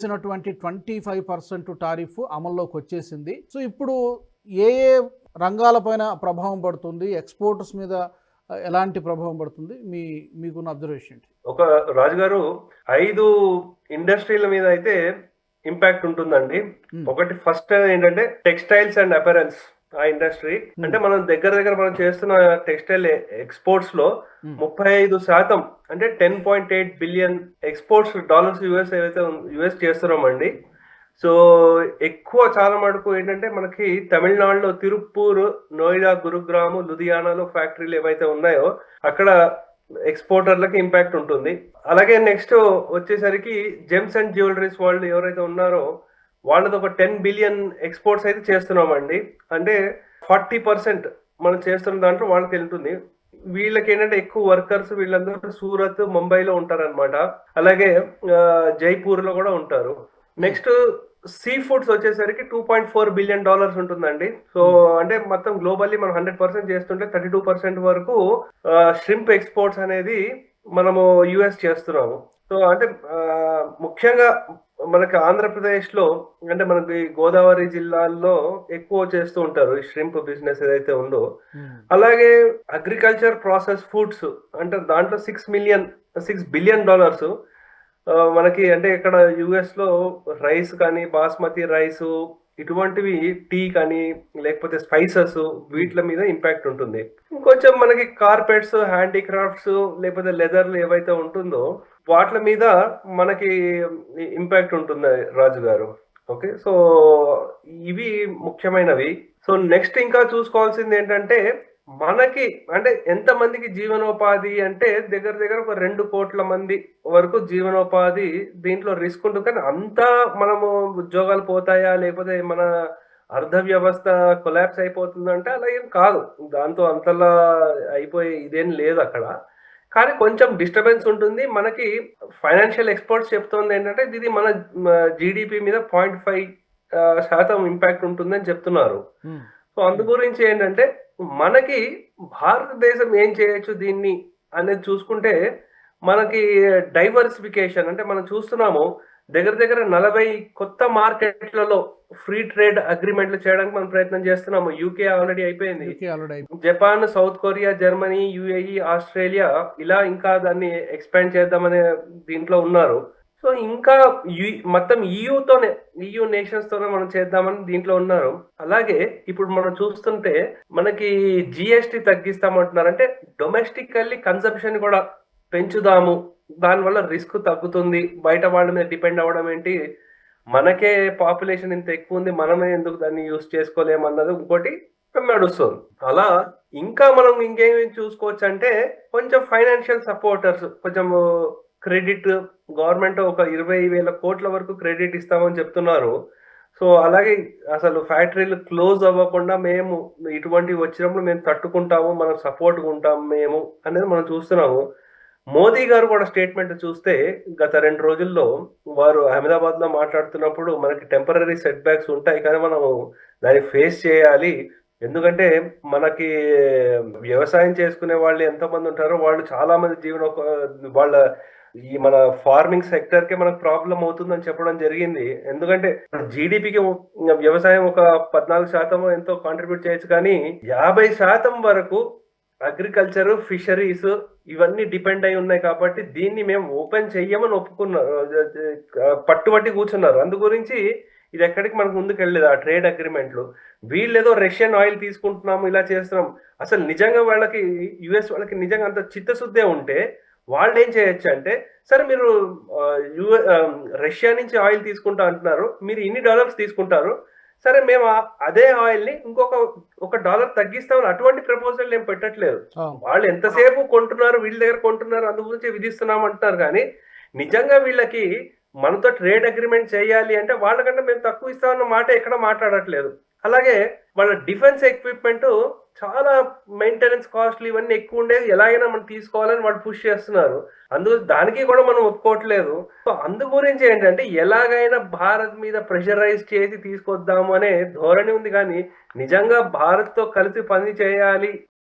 ఇచ్చినటువంటి twenty five percent tariff అమల్లోకి వచ్చేసింది సో ఇప్పుడు ఏ ఏ రంగాలపైన ప్రభావం పడుతుంది ఎక్స్పోర్ట్స్ మీద ఎలాంటి ప్రభావం పడుతుంది మీ మీకున్న అబ్జర్వేషన్ ఏంటి? ఒక రాజుగారు ఐదు ఇండస్ట్రీల మీద అయితే ఇంపాక్ట్ ఉంటుందండి. ఒకటి ఫస్ట్ ఏంటంటే టెక్స్టైల్స్ అండ్ అపెరల్స్. ఆ ఇండస్ట్రీ అంటే మనం దగ్గర దగ్గర మనం చేస్తున్న టెక్స్టైల్ ఎక్స్పోర్ట్స్లో Hmm. ముప్పై ఐదు శాతం అంటే ten point eight billion exports dollars US ఏవైతే యుఎస్ చేస్తున్నామండి. సో ఎక్కువ చాలా మటుకు ఏంటంటే మనకి తమిళనాడులో తిరుప్పూర్ నోయిడా గురుగ్రామ్ లుధియానాలో ఫ్యాక్టరీలు ఏవైతే ఉన్నాయో అక్కడ ఎక్స్పోర్టర్లకి ఇంపాక్ట్ ఉంటుంది. అలాగే నెక్స్ట్ వచ్చేసరికి జెమ్స్ అండ్ జ్యువెలరీస్ వాళ్ళు ఎవరైతే ఉన్నారో వాళ్ళది ఒక టెన్ బిలియన్ ఎక్స్పోర్ట్స్ అయితే చేస్తున్నామండి. అంటే ఫార్టీ పర్సెంట్ మనం చేస్తున్న దాంట్లో వాళ్ళకి వెళ్తుంది. వీళ్ళకి ఏంటంటే ఎక్కువ వర్కర్స్ వీళ్ళందరూ సూరత్ ముంబైలో ఉంటారనమాట అలాగే జైపూర్లో కూడా ఉంటారు. నెక్స్ట్ సీ ఫుడ్స్ వచ్చేసరికి two point four billion dollars ఉంటుందండి. సో అంటే మొత్తం గ్లోబల్లీ మనం హండ్రెడ్ పర్సెంట్ చేస్తుంటే థర్టీ టూ పర్సెంట్ వరకు షింప్ ఎక్స్పోర్ట్స్ అనేది మనము యుఎస్ చేస్తున్నాము. సో అంటే ముఖ్యంగా మనకి ఆంధ్రప్రదేశ్లో అంటే మనకి గోదావరి జిల్లాల్లో ఎక్కువ చేస్తూ ఉంటారు ఈ షింప్ బిజినెస్ ఏదైతే ఉందో. అలాగే అగ్రికల్చర్ ప్రాసెస్ ఫుడ్స్ అంటే దాంట్లో six million six billion dollars మనకి అంటే ఇక్కడ యుఎస్లో రైస్ కానీ బాస్మతి రైస్ ఇటువంటివి టీ కానీ లేకపోతే స్పైసెస్ వీటి మీద ఇంపాక్ట్ ఉంటుంది. ఇంకొంచెం మనకి కార్పెట్స్ హ్యాండీక్రాఫ్ట్స్ లేకపోతే లెదర్లు ఏవైతే ఉంటుందో వాటి మీద మనకి ఇంపాక్ట్ ఉంటుంది రాజు గారు. ఓకే సో ఇవి ముఖ్యమైనవి. సో నెక్స్ట్ ఇంకా చూసుకోవాల్సింది ఏంటంటే మనకి అంటే ఎంత మందికి జీవనోపాధి అంటే దగ్గర దగ్గర ఒక రెండు కోట్ల మంది వరకు జీవనోపాధి దీంట్లో రిస్క్ ఉంటుంది. కానీ అంతా మనము ఉద్యోగాలు పోతాయా? లేకపోతే మన అర్ధ వ్యవస్థ కొలాప్స్ అయిపోతుందంటే అలా ఏం కాదు. దాంతో అంతలా అయిపోయి ఇదేం లేదు అక్కడ. కానీ కొంచెం డిస్టర్బెన్స్ ఉంటుంది. మనకి ఫైనాన్షియల్ ఎక్స్పర్ట్స్ చెప్తోంది ఏంటంటే ఇది మన జీడిపి మీద పాయింట్ ఫైవ్ శాతం ఇంపాక్ట్ ఉంటుందని చెప్తున్నారు. సో అందు గురించి ఏంటంటే మనకి భారతదేశం ఏం చేయొచ్చు దీన్ని అనేది చూసుకుంటే మనకి డైవర్సిఫికేషన్ అంటే మనం చూస్తున్నాము దగ్గర దగ్గర నలభై కొత్త మార్కెట్లలో ఫ్రీ ట్రేడ్ అగ్రిమెంట్లు చేయడానికి మనం ప్రయత్నం చేస్తున్నాము. యూకే ఆల్రెడీ అయిపోయింది. Japan South Korea Germany UAE Australia ఇలా ఇంకా దాన్ని ఎక్స్పాండ్ చేద్దామనే దీంట్లో ఉన్నారు. సో ఇంకా మొత్తం ఈయూతోనే ఈయూ నేషన్స్ తోనే మనం చేద్దామని దీంట్లో ఉన్నారు. అలాగే ఇప్పుడు మనం చూస్తుంటే మనకి జిఎస్టీ తగ్గిస్తామంటున్నారు అంటే డొమెస్టికల్లీ కన్సంప్షన్ కూడా పెంచుదాము. దానివల్ల రిస్క్ తగ్గుతుంది. బయట వాళ్ళ మీద డిపెండ్ అవ్వడం ఏంటి? మనకే పాపులేషన్ ఇంత ఎక్కువ ఉంది. మనమే ఎందుకు దాన్ని యూస్ చేసుకోలేమన్నది ఇంకోటి నడుస్తుంది అలా ఇంకా మనం ఇంకేమి చూసుకోవచ్చు అంటే కొంచెం ఫైనాన్షియల్ సపోర్టర్స్ కొంచెం క్రెడిట్ గవర్నమెంట్ ఒక ఇరవై వేల కోట్ల వరకు క్రెడిట్ ఇస్తామని చెప్తున్నారు. సో అలాగే అసలు ఫ్యాక్టరీలు క్లోజ్ అవ్వకుండా మేము ఇటువంటి వచ్చినప్పుడు మేము తట్టుకుంటాము మనం సపోర్ట్గా ఉంటాం మేము అనేది మనం చూస్తున్నాము. మోదీ గారు కూడా స్టేట్మెంట్ చూస్తే గత రెండు రోజుల్లో వారు అహ్మదాబాద్లో మాట్లాడుతున్నప్పుడు మనకి టెంపరీ సెట్ బ్యాక్స్ ఉంటాయి కానీ మనము దాన్ని ఫేస్ చేయాలి. ఎందుకంటే మనకి వ్యవసాయం చేసుకునే వాళ్ళు ఎంతమంది ఉంటారో వాళ్ళు చాలామంది జీవన వాళ్ళ ఈ మన ఫార్మింగ్ సెక్టర్కి మనకు ప్రాబ్లం అవుతుందని చెప్పడం జరిగింది. ఎందుకంటే జీడిపికి వ్యవసాయం ఒక పద్నాలుగు శాతం ఎంతో కాంట్రిబ్యూట్ చేయొచ్చు కానీ యాభై శాతం వరకు అగ్రికల్చర్ ఫిషరీస్ ఇవన్నీ డిపెండ్ అయి ఉన్నాయి కాబట్టి దీన్ని మేము ఓపెన్ చెయ్యమని ఒప్పుకున్నారు పట్టుబట్టి కూర్చున్నారు. అందు గురించి ఇది ఎక్కడికి మనకు ముందుకు వెళ్ళలేదు ఆ ట్రేడ్ అగ్రిమెంట్లు వీళ్ళు ఏదో రష్యన్ ఆయిల్ తీసుకుంటున్నాము ఇలా చేస్తున్నాం. అసలు నిజంగా వాళ్ళకి యుఎస్ వాళ్ళకి నిజంగా అంత చిత్తశుద్ధే ఉంటే వాళ్ళు ఏం చేయొచ్చు అంటే సరే మీరు యు రష్యా నుంచి ఆయిల్ తీసుకుంటా అంటున్నారు మీరు ఇన్ని డాలర్స్ తీసుకుంటారు సరే మేము అదే ఆయిల్ని ఇంకొక ఒక డాలర్ తగ్గిస్తామని అటువంటి ప్రపోజల్ ఏం పెట్టట్లేదు. వాళ్ళు ఎంతసేపు కొంటున్నారు వీళ్ళ దగ్గర కొంటున్నారు అందు గురించి విధిస్తున్నాం అంటున్నారు. కానీ నిజంగా వీళ్ళకి మనతో ట్రేడ్ అగ్రిమెంట్ చేయాలి అంటే వాళ్ళకంటే మేము తక్కువ ఇస్తామన్న మాట ఎక్కడ మాట్లాడట్లేదు. అలాగే వాళ్ళ డిఫెన్స్ ఎక్విప్మెంట్ చాలా మెయింటెనెన్స్ కాస్ట్లు ఇవన్నీ ఎక్కువ ఉండేది ఎలాగైనా మనం తీసుకోవాలని వాళ్ళు పుష్ చేస్తున్నారు. అందు దానికి కూడా మనం ఒప్పుకోవట్లేదు. సో అందు గురించి ఏంటంటే ఎలాగైనా భారత్ మీద ప్రెషరైజ్ చేసి తీసుకొద్దాము అనే ధోరణి ఉంది కానీ నిజంగా భారత్తో కలిసి పని చేయాలి